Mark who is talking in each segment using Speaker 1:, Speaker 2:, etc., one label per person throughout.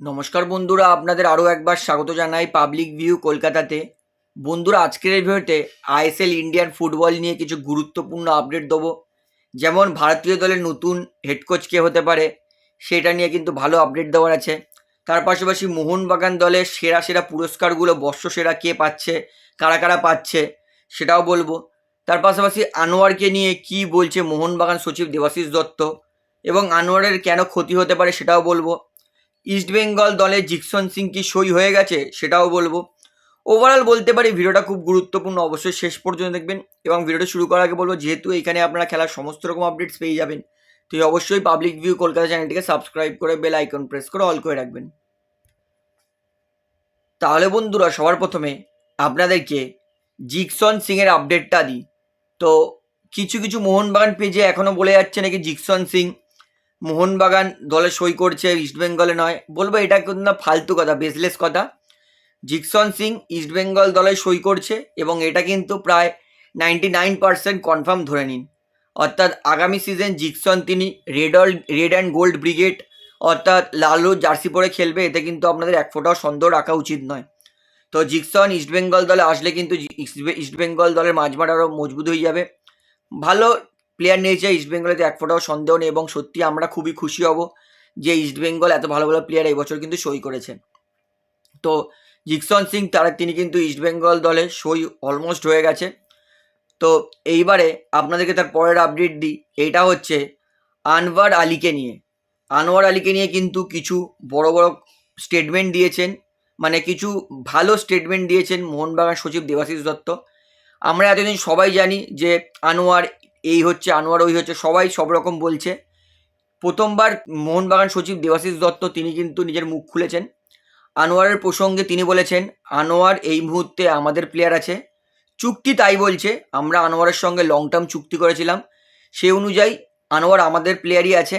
Speaker 1: নমস্কার বন্ধুরা, আপনাদের আরও একবার স্বাগত জানাই পাবলিক ভিউ কলকাতাতে। বন্ধুরা, আজকের এই ভিডিওতে আইএসএল ইন্ডিয়ান ফুটবল নিয়ে কিছু গুরুত্বপূর্ণ আপডেট দেবো। যেমন ভারতীয় দলের নতুন হেড কোচ কে হতে পারে, সেটা নিয়ে কিন্তু ভালো আপডেট দেওয়ার আছে। তার পাশাপাশি মোহনবাগান দলের সেরা সেরা পুরস্কারগুলো বর্ষ সেরা কে পাচ্ছে, কারা কারা পাচ্ছে, সেটাও বলব। তার পাশাপাশি আনোয়ারকে নিয়ে কি বলছে মোহনবাগান সচিব দেবাশিস দত্ত, এবং আনোয়ারের কেন ক্ষতি হতে পারে সেটাও বলব। ইস্টবেঙ্গল দলে জিকসন সিং কি সই হয়ে গেছে সেটাও বলব। ওভারঅল বলতে পারি, ভিডিওটা খুব গুরুত্বপূর্ণ, অবশ্যই শেষ পর্যন্ত দেখবেন এবং ভিডিওটা শুরু করার আগে বলব, যেহেতু এখানে আপনারা খেলার সমস্ত রকম আপডেটস পেয়ে যাবেন তো অবশ্যই পাবলিক ভিউ কলকাতা চ্যানেলটিকে সাবস্ক্রাইব করে বেল আইকন প্রেস করে অল করে রাখবেন। তাহলে বন্ধুরা, সবার প্রথমে আপনাদেরকে জিকসন সিংয়ের আপডেটটা দিই। তো কিছু কিছু মোহনবাগান পেজে এখনও বলে যাচ্ছে নাকি জিকসন সিং মোহনবাগান দলে সই করছে ইস্টবেঙ্গলে নয়। বলব এটা কিন্তু না ফালতু কথা বেসলেস কথা। জিকসন সিং ইস্টবেঙ্গল দলে সই করছে এবং এটা কিন্তু প্রায় নাইনটি নাইন পার্সেন্ট কনফার্ম ধরে নিন। অর্থাৎ আগামী সিজন জিকসন তিনি red all red and gold brigade অর্থাৎ লালু জার্সি পরে খেলবে, এতে কিন্তু আপনাদের এক ফোটাও সন্দেহ রাখা উচিত নয়। তো জিকসন ইস্টবেঙ্গল দলে আসলে কিন্তু ইস্ট- ইস্টবেঙ্গল দলের মাঝমাঠ আরও মজবুত হয়ে যাবে। ভালো প্লেয়ার নিয়েছে ইস্টবেঙ্গলেতে এক ফোটাও সন্দেহ নেই এবং সত্যি আমরা খুবই খুশি হব যে ইস্টবেঙ্গল এত ভালো ভালো প্লেয়ার এই বছর কিন্তু সই করেছে তো জিকসন সিং তারা তিনি কিন্তু ইস্টবেঙ্গল দলে সই অলমোস্ট হয়ে গেছে। তো এইবারে আপনাদেরকে তার পরের আপডেট দিই এইটা হচ্ছে আনওয়ার আলীকে নিয়ে। আনোয়ার আলীকে নিয়ে কিন্তু কিছু বড় বড় স্টেটমেন্ট দিয়েছেন মানে কিছু ভালো স্টেটমেন্ট দিয়েছেন মোহনবাগান সচিব দেবাশিস দত্ত। আমরা এতদিন সবাই জানি যে আনোয়ার এই হচ্ছে আনোয়ার, ওই হচ্ছে সবাই, সব রকম বলছে। প্রথমবার মোহনবাগান সচিব দেবাশিস দত্ত, তিনি কিন্তু নিজের মুখ খুলেছেন। আনোয়ারের প্রসঙ্গে তিনি বলেছেন, আনোয়ার এই মুহূর্তে আমাদের প্লেয়ার আছে। চুক্তি তাই বলছে, আমরা আনোয়ারের সঙ্গে লং টার্ম চুক্তি করেছিলাম। সেই অনুযায়ী আনোয়ার আমাদের প্লেয়ারই আছে।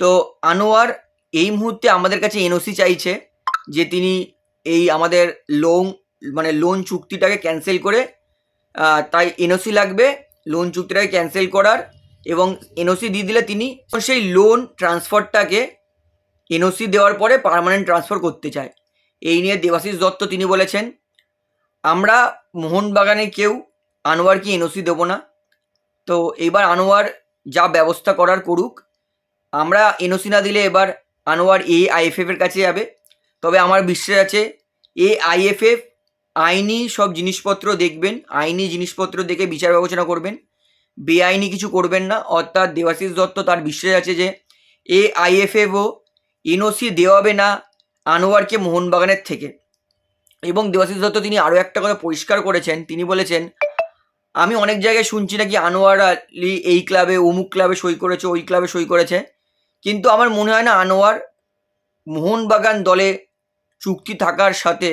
Speaker 1: তো আনোয়ার এই মুহূর্তে আমাদের কাছে এনওসি চাইছে যে তিনি এই আমাদের লোন মানে লোন চুক্তিটাকে ক্যান্সেল করে তাই এনওসি লাগবে। লোন চুক্তিটাকে ক্যান্সেল করার এবং এনওসি দিয়ে দিলে তিনি সেই লোন ট্রান্সফারটাকে এনওসি দেওয়ার পরে পার্মানেন্ট ট্রান্সফার করতে চায়। এই নিয়ে দেবাশিস দত্ত তিনি বলেছেন, আমরা মোহনবাগানে কেউ আনোয়ারকে এনওসি দেবো না। তো এবার আনোয়ার যা ব্যবস্থা করার করুক, আমরা এনওসি না দিলে এবার আনোয়ার এ আইএফএফ এর কাছে যাবে। তবে আমার বিশ্বাস আছে এ আইএফএফ আইনি সব জিনিসপত্র দেখবেন, আইনি জিনিসপত্র দেখে বিচার বিবেচনা করবেন। বেআইনি কিছু করবেন না। অর্থাৎ দেবাশিস দত্ত তার বিশ্বাস আছে যে এ আইএফএফও এনওসি দেওয়াবে না আনোয়ারকে মোহনবাগানের থেকে। এবং দেবাশিস দত্ত তিনি আরও একটা কথা পরিষ্কার করেছেন। তিনি বলেছেন, আমি অনেক জায়গায় শুনছি নাকি আনোয়ার আলী এই ক্লাবে, অমুক ক্লাবে সই করেছে, ওই ক্লাবে সই করেছে। কিন্তু আমার মনে হয় না আনোয়ার মোহনবাগান দলে চুক্তি থাকার সাথে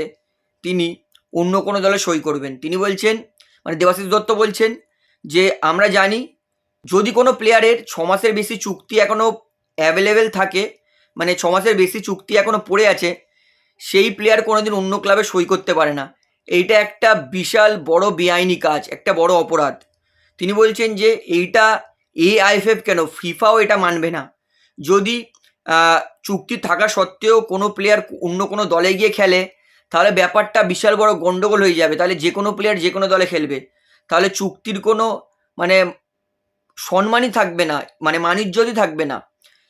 Speaker 1: তিনি অন্য কোনো দলে সই করবেন। তিনি বলছেন মানে দেবাশিস দত্ত বলছেন যে, আমরা জানি যদি কোনো প্লেয়ারের ছ মাসের বেশি চুক্তি এখনও অ্যাভেলেবেল থাকে মানে ছ মাসের বেশি চুক্তি এখনও পড়ে আছে, সেই প্লেয়ার কোনোদিন অন্য ক্লাবে সই করতে পারে না। এইটা একটা বিশাল বড় বেআইনি কাজ, একটা বড় অপরাধ। তিনি বলছেন যে, এইটা এআইএফএফ কেন? ফিফাও এটা মানবে না। যদি চুক্তি থাকা সত্ত্বেও কোনো প্লেয়ার অন্য কোনো দলে গিয়ে খেলে তাহলে ব্যাপারটা বিশাল বড় গন্ডগোল হয়ে যাবে। তাহলে যে কোনো প্লেয়ার যে কোনো দলে খেলবে। তাহলে চুক্তির কোনো মানে সম্মানই থাকবে না মানে মানিজ্যতই থাকবে না।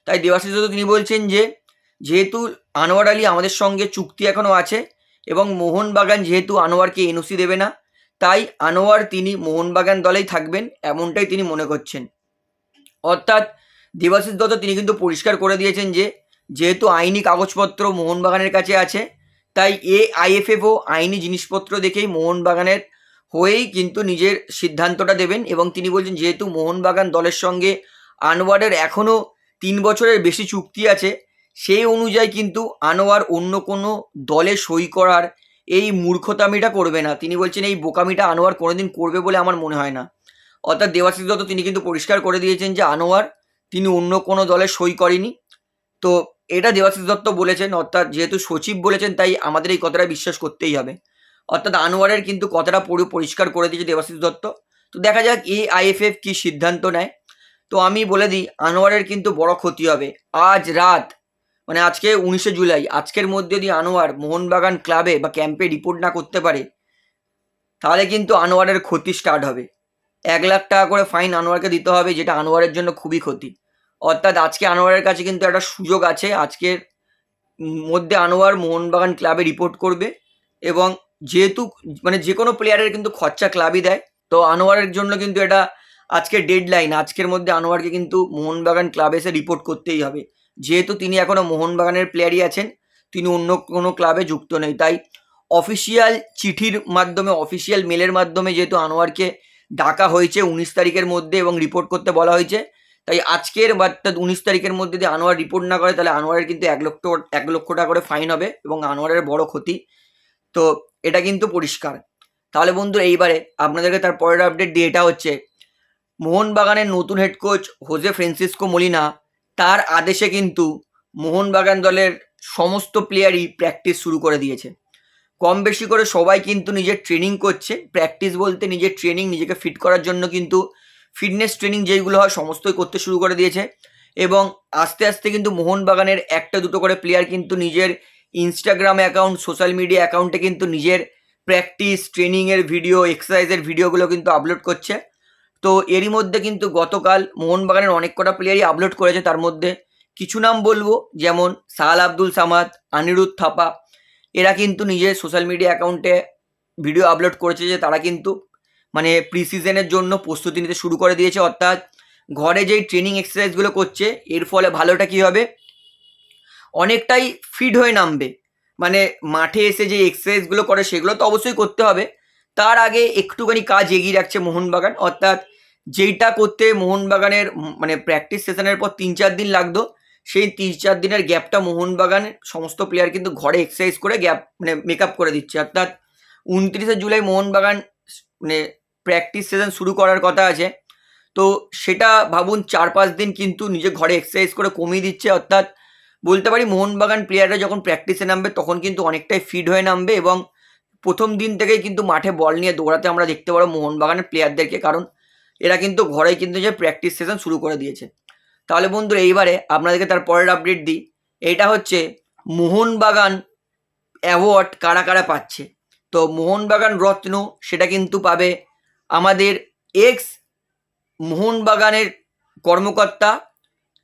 Speaker 1: তাই দেবাশিস দত্ত তিনি বলছেন যে, যেহেতু আনোয়ার আলী আমাদের সঙ্গে চুক্তি এখনও আছে এবং মোহনবাগান যেহেতু আনোয়ারকে এনওসি দেবে না, তাই আনোয়ার তিনি মোহনবাগান দলেই থাকবেন এমনটাই তিনি মনে করছেন। অর্থাৎ দেবাশিস দত্ত তিনি কিন্তু পরিষ্কার করে দিয়েছেন যে, যেহেতু আইনি কাগজপত্র মোহনবাগানের কাছে আছে তাই এ আইএফএফও আইনি জিনিসপত্র দেখেই মোহনবাগানের হয়েই কিন্তু নিজের সিদ্ধান্তটা দেবেন এবং তিনি বলছেন, যেহেতু মোহনবাগান দলের সঙ্গে আনোয়ারের এখনও তিন বছরের বেশি চুক্তি আছে, সেই অনুযায়ী কিন্তু আনোয়ার অন্য কোনো দলে সই করার এই মূর্খতামিটা করবে না। তিনি বলছেন, এই বোকামিটা আনোয়ার কোনোদিন করবে বলে আমার মনে হয় না। অর্থাৎ দেবাশিস দত্ত তিনি কিন্তু পরিষ্কার করে দিয়েছেন যে, আনোয়ার তিনি অন্য কোনো দলে সই করেনি। তো এটা দেবাশিস দত্ত বলেছেন, অর্থাৎ যেহেতু সচিব বলেছেন, তাই আমাদের এই কথাটা বিশ্বাস করতেই হবে। অর্থাৎ আনোয়ারের কিন্তু কথাটা পুরো পরিষ্কার করে দিয়েছে দেবাশিস দত্ত। তো দেখা যাক এই আইএফএফ কি সিদ্ধান্ত নেয়। তো আমি বলে দিই, আনোয়ারের কিন্তু বড় ক্ষতি হবে। আজ রাত মানে আজকে উনিশে জুলাই, আজকের মধ্যে যদি আনোয়ার মোহনবাগান ক্লাবে বা ক্যাম্পে রিপোর্ট না করতে পারে, তাহলে কিন্তু আনোয়ারের ক্ষতি স্টার্ট হবে। এক লাখ টাকা করে ফাইন আনোয়ারকে দিতে হবে, যেটা আনোয়ারের জন্য খুবই ক্ষতি। অর্থাৎ আজকে আনোয়ারের কাছে কিন্তু একটা সুযোগ আছে। আজকের মধ্যে আনোয়ার মোহনবাগান ক্লাবে রিপোর্ট করবে এবং যেহেতু মানে যে কোনো প্লেয়ারের কিন্তু খরচা ক্লাবই দেয়। তো আনোয়ারের জন্য কিন্তু এটা আজকের ডেড লাইন আজকের মধ্যে আনোয়ারকে কিন্তু মোহনবাগান ক্লাবে এসে রিপোর্ট করতেই হবে। যেহেতু তিনি এখনও মোহনবাগানের প্লেয়ারই আছেন, তিনি অন্য কোনো ক্লাবে যুক্ত নেই। তাই অফিসিয়াল চিঠির মাধ্যমে অফিসিয়াল মেলের মাধ্যমে যেহেতু আনোয়ারকে ডাকা হয়েছে উনিশ তারিখের মধ্যে এবং রিপোর্ট করতে বলা হয়েছে তাই আজকের বা উনিশ তারিখের মধ্যে যদি আনোয়ার রিপোর্ট না করে, তাহলে আনোয়ারের কিন্তু এক লক্ষ এক লক্ষ টাকা করে ফাইন হবে এবং আনোয়ারের বড় ক্ষতি। তো এটা কিন্তু পরিষ্কার। তাহলে বন্ধু, এইবারে আপনাদেরকে তার পরের আপডেট দিয়ে এটা হচ্ছে, মোহনবাগানের নতুন head coach Jose Francisco Molina তার আদেশে কিন্তু মোহনবাগান দলের সমস্ত প্লেয়ারই প্র্যাকটিস শুরু করে দিয়েছে। কম বেশি করে সবাই কিন্তু নিজের ট্রেনিং করছে। প্র্যাকটিস বলতে নিজের ট্রেনিং নিজেকে ফিট করার জন্য কিন্তু ফিটনেস ট্রেনিং যেইগুলো হয় সমস্তই করতে শুরু করে দিয়েছে। এবং আস্তে আস্তে কিন্তু মোহনবাগানের একটা দুটো করে প্লেয়ার কিন্তু নিজের ইনস্টাগ্রাম অ্যাকাউন্ট সোশ্যাল মিডিয়া অ্যাকাউন্টে কিন্তু নিজের প্র্যাকটিস ট্রেনিংয়ের ভিডিও এক্সারসাইজের ভিডিওগুলো কিন্তু আপলোড করছে। তো এরই মধ্যে কিন্তু গতকাল মোহনবাগানের অনেক কটা প্লেয়ারই আপলোড করেছে। তার মধ্যে কিছু নাম বলব, যেমন সাহাল আব্দুল সামাদ, আনিরুদ্ধ থাপা, এরা কিন্তু নিজের সোশ্যাল মিডিয়া অ্যাকাউন্টে ভিডিও আপলোড করেছে যে তারা কিন্তু মানে প্রি সিজনের জন্য প্রস্তুতি নিতে শুরু করে দিয়েছে, অর্থাৎ ঘরে যেই ট্রেনিং এক্সারসাইজগুলো করছে, এর ফলে ভালোটা কী হবে? অনেকটাই ফিট হয়ে নামবে। মানে মাঠে এসে যে এক্সারসাইজগুলো করে, সেগুলো তো অবশ্যই করতে হবে। তার আগে একটুখানি কাজ এগিয়ে রাখছে মোহনবাগান, অর্থাৎ যেইটা করতে মোহনবাগানের মানে প্র্যাকটিস সেশনের পর তিন চার দিন লাগতো, সেই তিন চার দিনের গ্যাপটা মোহনবাগান সমস্ত প্লেয়ার কিন্তু ঘরে এক্সারসাইজ করে গ্যাপ মানে মেকআপ করে দিচ্ছে। অর্থাৎ উনত্রিশে জুলাই মোহনবাগান মানে প্র্যাকটিস সেশন শুরু করার কথা আছে। তো সেটা ভাবুন চার পাঁচ দিন কিন্তু নিজে ঘরে এক্সারসাইজ করে কমিয়ে দিচ্ছে, অর্থাৎ বলতে পারি মোহনবাগান প্লেয়াররা যখন প্র্যাকটিসে নামবে তখন কিন্তু অনেকটাই ফিট হয়ে নামবে এবং প্রথম দিন থেকেই কিন্তু মাঠে বল নিয়ে দৌড়াতে আমরা দেখতে পারব মোহনবাগানের প্লেয়ারদেরকে কারণ এরা কিন্তু ঘরেই কিন্তু যে প্র্যাকটিস সেশন শুরু করে দিয়েছে। তাহলে বন্ধুরা এইবারে আপনাদেরকে তার পরের আপডেট দিই। এইটা হচ্ছে মোহনবাগান অ্যাওয়ার্ড কারা কারা পাচ্ছে? তো মোহনবাগান রত্ন সেটা কিন্তু পাবে আমাদের এক্স মোহনবাগানের কর্মকর্তা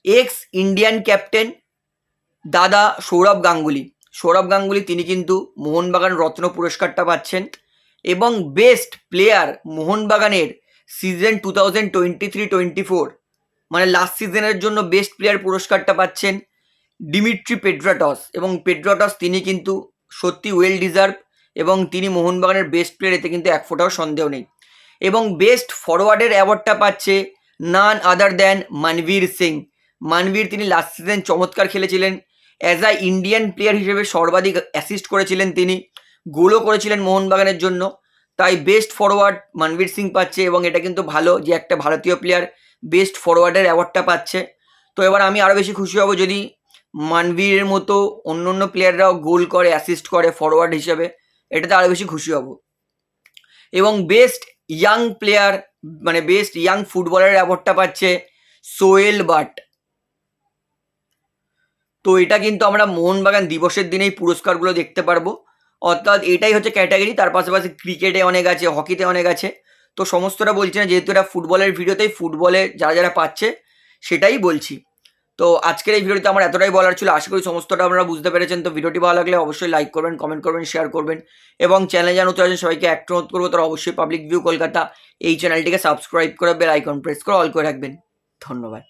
Speaker 1: এক্স ইন্ডিয়ান ক্যাপ্টেন দাদা সৌরভ গাঙ্গুলি। সৌরভ গাঙ্গুলি তিনি কিন্তু মোহনবাগান রত্ন পুরস্কারটা পাচ্ছেন এবং বেস্ট প্লেয়ার মোহনবাগানের season two thousand twenty three twenty four মানে লাস্ট সিজনের জন্য বেস্ট প্লেয়ার পুরস্কারটা পাচ্ছেন ডিমিট্রি পেড্রাটস এবং পেড্রাটস তিনি কিন্তু সত্যি ওয়েল ডিজার্ভ এবং তিনি মোহনবাগানের বেস্ট প্লেয়ার এতে কিন্তু এক ফোটাও সন্দেহ নেই। এবং বেস্ট ফরওয়ার্ডের অ্যাওয়ার্ডটা পাচ্ছে নান আদার দ্যান মানবীর সিং। মানবীর তিনি লাস্ট সিজন চমৎকার খেলেছিলেন। অ্যাজ আ ইন্ডিয়ান প্লেয়ার হিসেবে সর্বাধিক অ্যাসিস্ট করেছিলেন তিনি। গোলও করেছিলেন মোহনবাগানের জন্য। তাই বেস্ট ফরওয়ার্ড মানবীর সিং পাচ্ছে এবং এটা কিন্তু ভালো যে একটা ভারতীয় প্লেয়ার বেস্ট ফরওয়ার্ডের অ্যাওয়ার্ডটা পাচ্ছে। তো এবার আমি আরও বেশি খুশি হব যদি মানবীরের মতো অন্য অন্য প্লেয়াররাও গোল করে অ্যাসিস্ট করে ফরওয়ার্ড হিসেবে। এটাতে আরও বেশি খুশি হব। এবং বেস্ট ইয়াং প্লেয়ার মানে বেস্ট ইয়াং ফুটবলারের অ্যাওয়ার্ডটা পাচ্ছে সোয়েল বাট। তো এটা কিন্তু আমরা মোহনবাগান দিবসের দিনেই পুরস্কারগুলো দেখতে পারব। অর্থাৎ এটাই হচ্ছে ক্যাটাগরি তার পাশাপাশি ক্রিকেটে অনেক আছে হকিতে অনেক আছে। তো সমস্তটা বলছি না, যেহেতু এটা ফুটবলের ভিডিওতেই ফুটবলে যারা যারা পাচ্ছে, সেটাই বলছি। তো আজকের এই ভিডিওতে আমার এতটাই বলার ছিল। আশা করি সমস্তটা আপনারা বুঝতে পেরেছেন। তো ভিডিওটি ভালো লাগলে অবশ্যই লাইক করবেন কমেন্ট করবেন শেয়ার করবেন এবং চ্যানেলে যেন তো আছেন, সবাইকে একটা অনুরোধ করব, তারা অবশ্যই পাবলিক ভিউ কলকাতা এই চ্যানেলটিকে সাবস্ক্রাইব করে বেল আইকন প্রেস করে অল করে রাখবেন। ধন্যবাদ।